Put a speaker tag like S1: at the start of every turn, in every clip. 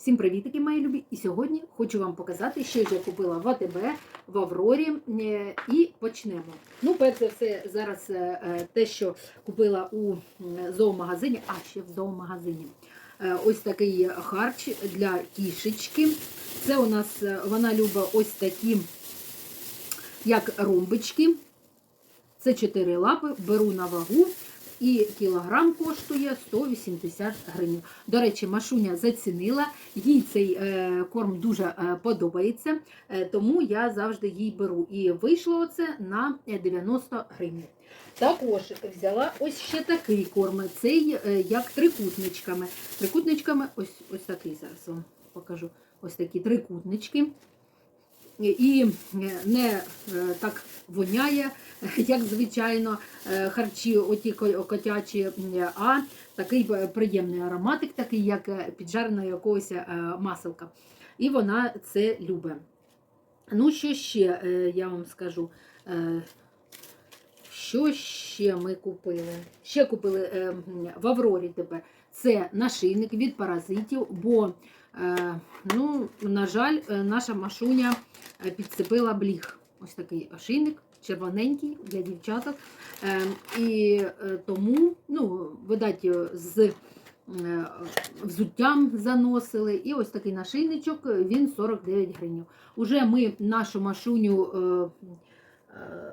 S1: Всім привітики, мої любі! І сьогодні хочу вам показати, що я купила в АТБ, в Аврорі. е, І почнемо. Ну, перш за все, зараз е, е, те, що купила у зоомагазині, а ще в зоомагазині. Ось такий харч для кішечки. Це у нас вона любить ось такі, як ромбички. Це 4 лапи, беру на вагу. І кілограм коштує 180 гривень. До речі, Машуня зацінила, їй цей е, корм дуже е, подобається, е, тому я завжди їй беру. І вийшло це на 90 гривень. Також взяла ось ще такий корм. Цей як трикутничками. Трикутничками, ось ось такий зараз вам покажу. Ось такі трикутнички. І не так воняє, як звичайно, е, харчі оті котячі, а такий е, приємний ароматик, такий, як е, піджареного якогось маселка. І вона це любить. Ну, що ще я вам скажу? Що ще ми купили? Ще купили в Аврорі тепер. Це нашийник від паразитів, бо, ну, на жаль, наша машуня підцепила бліг. Ось такий ошийник, червоненький для дівчаток. Е, І е, тому, ну, видать, з е, взуттям заносили. І ось такий нашийничок, він 49 гривень. Уже ми нашу машуню. е, е,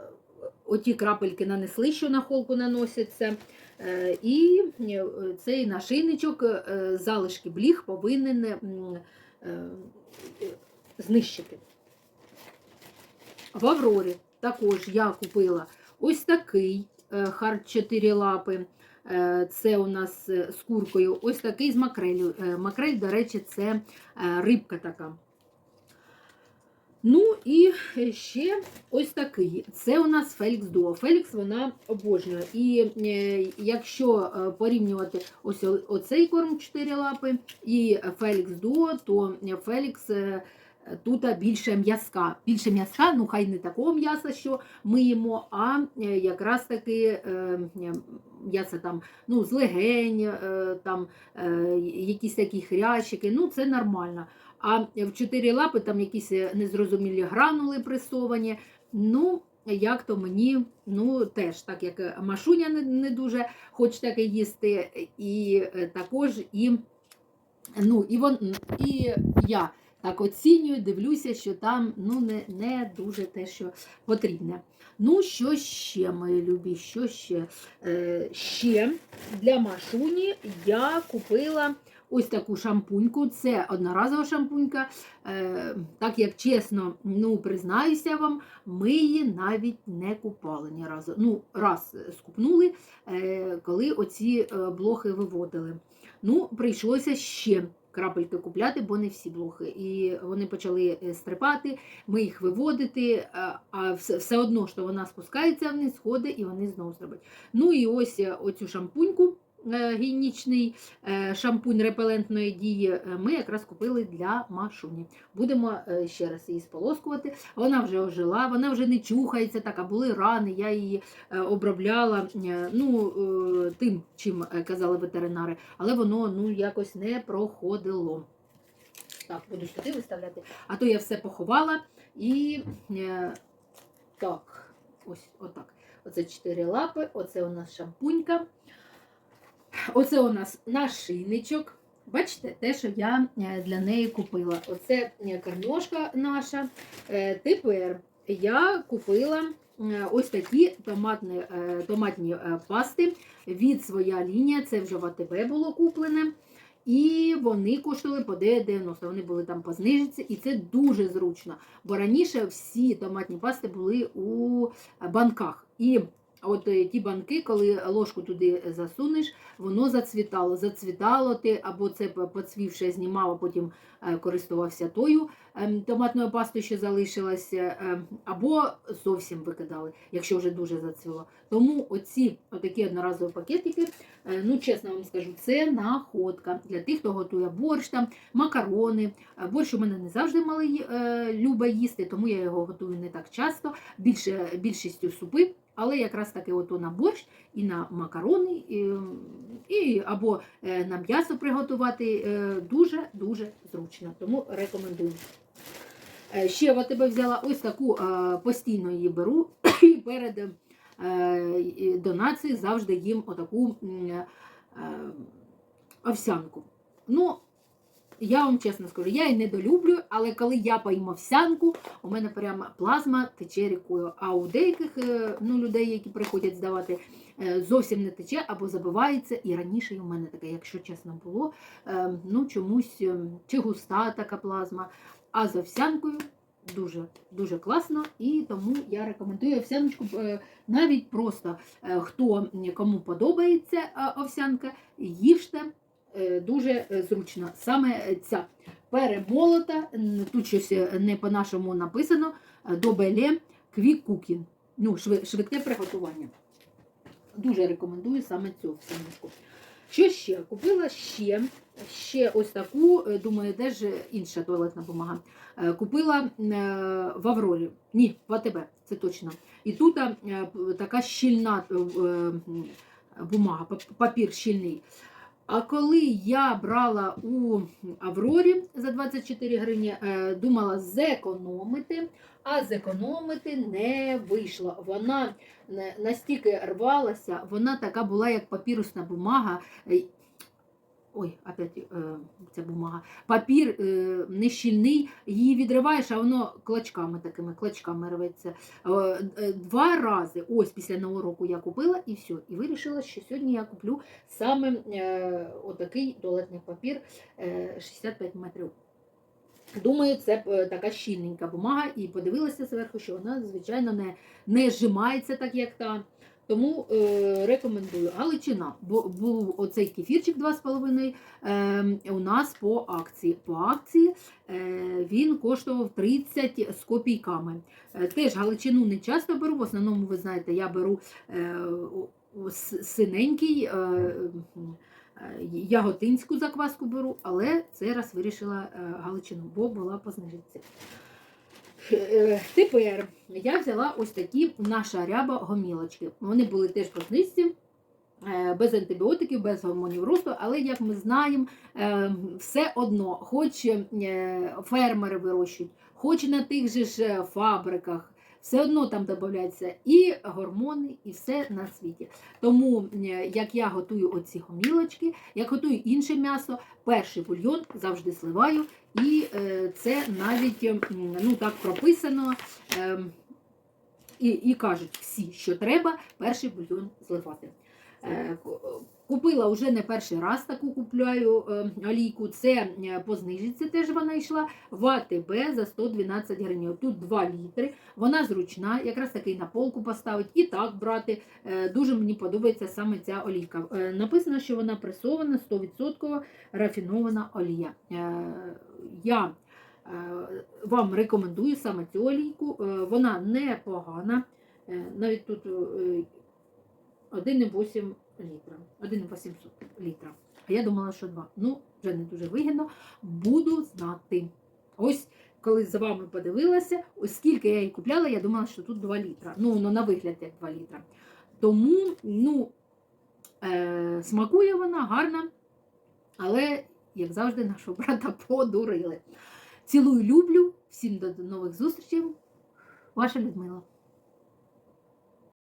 S1: Оті крапельки нанесли, що на холку наносяться. Е, І е, цей нашийничок, е, залишки бліг повинен е, знищити. В Аврорі також я купила ось такий е, хард 4 лапи. Е, Це у нас е, з куркою. Ось такий з макрелю. Макрель, до речі, це рибка така. Ну і ще ось такий. Це у нас Фелікс Дуо. Фелікс вона обожнює. І якщо порівнювати ось оцей корм 4 лапи і Фелікс Дуо, то Фелікс тут більше м'язка. Більше м'язка, ну хай не такого м'яса, що ми їмо, а е, якраз таки е, м'ясо там ну, з легень, е, там якісь такі хрящики, ну це нормально. А в чотири лапи там якісь незрозумілі гранули пресовані. Ну, як то мені, ну теж, так як Машуня не, не дуже хоче таке їсти, і також і, ну, і, вон, і я так оцінюю, дивлюся, що там ну, не, не дуже те, що потрібне. Ну, що ще, мої любі, що ще? Е, ще для Машуні я купила ось таку шампуньку. Це одноразова шампунька. Е, так як чесно, ну признаюся вам, ми її навіть не купали ні разу. Ну, раз скупнули, е, коли оці е, блохи виводили. Ну, прийшлося ще крапельки купляти, бо не всі блохи. І вони почали е, стрипати, ми їх виводити, а все, все одно, що вона спускається вниз, сходить і вони знову зроблять. Ну і ось е, оцю шампуньку. Е, Гігієнічний е, шампунь репелентної дії е, ми якраз купили для Машуні. Будемо ще раз її сполоскувати. Вона вже ожила, вона вже не чухається, так, а були рани. Я її обробляла ну, тим, чим казали ветеринари, але воно ну, якось не проходило. Так, буду сюди виставляти. А то я все поховала і так, ось отак. Оце чотири лапи, оце у нас шампунька. Оце у нас нашийничок. Бачите, те, що я е, для неї купила. Оце е, наша. Е, Тепер я купила ось такі томатні, томатні пасти від своя лінія. Це вже в АТБ було куплене. І вони коштували по 9,90. Вони були там по знижці, і це дуже зручно. Бо раніше всі томатні пасти були у банках. І от е, ті банки, коли ложку туди засунеш, воно зацвітало. Зацвітало ти або це по- поцвівше а потім е, користувався тою ем, томатною пастою, що залишилася, ем, або зовсім викидали, якщо вже дуже зацвіло. Тому оці отакі одноразові пакетики, е, ну чесно вам скажу, це находка для тих, хто готує борщ, там, макарони. Борщ у мене не завжди малий е, любить їсти, тому я його готую не так часто. Більше, більшістю супи але якраз таки ото на борщ і на макарони, і, і або е, на м'ясо приготувати дуже-дуже зручно. Тому рекомендую. Е, Ще в тебе взяла ось таку е, постійно її беру і перед донацією завжди їм отаку овсянку. Ну, я вам чесно скажу, я її недолюблю, але коли я поїм овсянку, у мене прямо плазма тече рікою. А у деяких е, ну, людей, які приходять здавати, е, зовсім не тече або забивається. І раніше у мене таке, якщо чесно було, е, ну чомусь чи густа така плазма. А з овсянкою дуже дуже класно, і тому я рекомендую овсяночку навіть просто хто кому подобається овсянка, їжте дуже е, зручно. Саме ця перемолота, тут щось е, не по-нашому написано, е, до беле квікукін. Ну, швидке приготування. Дуже рекомендую саме цю овсяночку. Що ще? Купила ще, ще ось таку, е, думаю, де ж інша туалетна бумага. Е, Купила е, в Аврорі. Ні, в АТБ, це точно. І тут е, така щільна е, бумага, папір щільний. А коли я брала у Аврорі за 24 гривні, е, думала зекономити, а зекономити не вийшло. Вона настільки рвалася, вона така була, як папірусна бумага. Ой, опять е, ця бумага. Папір е, нещільний, її відриваєш, а воно клочками такими клочками рветься. Е, е, два рази, ось після нового року я купила і все. І вирішила, що сьогодні я куплю саме е, отакий туалетний папір е, 65 метрів. Думаю, це е, така щільненька бумага, і подивилася зверху, що вона, звичайно, не, не зжимається так, як та. Тому е, рекомендую. Галичина, бо був оцей кефірчик 2,5 е, у нас по акції. По акції е, він коштував 30 з копійками. Е, теж Галичину не часто беру, в основному, ви знаєте, я беру е, синенький. Е, Яготинську закваску беру, але цей раз вирішила е, Галичину, бо була по знижці. Е, Тепер я взяла ось такі наша ряба гомілочки. Вони були теж по знижці, е, без антибіотиків, без гормонів росту, але як ми знаємо, е, все одно, хоч фермери вирощують, хоч на тих же ж фабриках, все одно там додаються і гормони, і все на світі. Тому, як я готую оці гомілочки, як готую інше м'ясо, перший бульйон завжди сливаю, і е, це навіть ну, так прописано. Е, і, і кажуть всі, що треба перший бульйон зливати. Ку- Купила вже не перший раз таку купляю е, олійку. Це е, по знижці теж вона йшла в АТБ за 112 гривень. Тут 2 літри. Вона зручна, якраз таки на полку поставить і так брати. Е, Дуже мені подобається саме ця олійка. Написано, що вона пресована 100% рафінована олія. Я вам рекомендую саме цю олійку. Вона непогана. Навіть тут е, 1,8 літра. 1,800 літра. А я думала, що 2. Ну, вже не дуже вигідно. Буду знати. Ось коли з вами подивилася, ось скільки я її купляла, я думала, що тут 2 літра. Ну, воно на вигляд як 2 літра. Тому, ну, е, смакує вона гарна, але, як завжди, нашого брата подурили. Цілую, люблю. Всім до нових зустрічей. Ваша Людмила.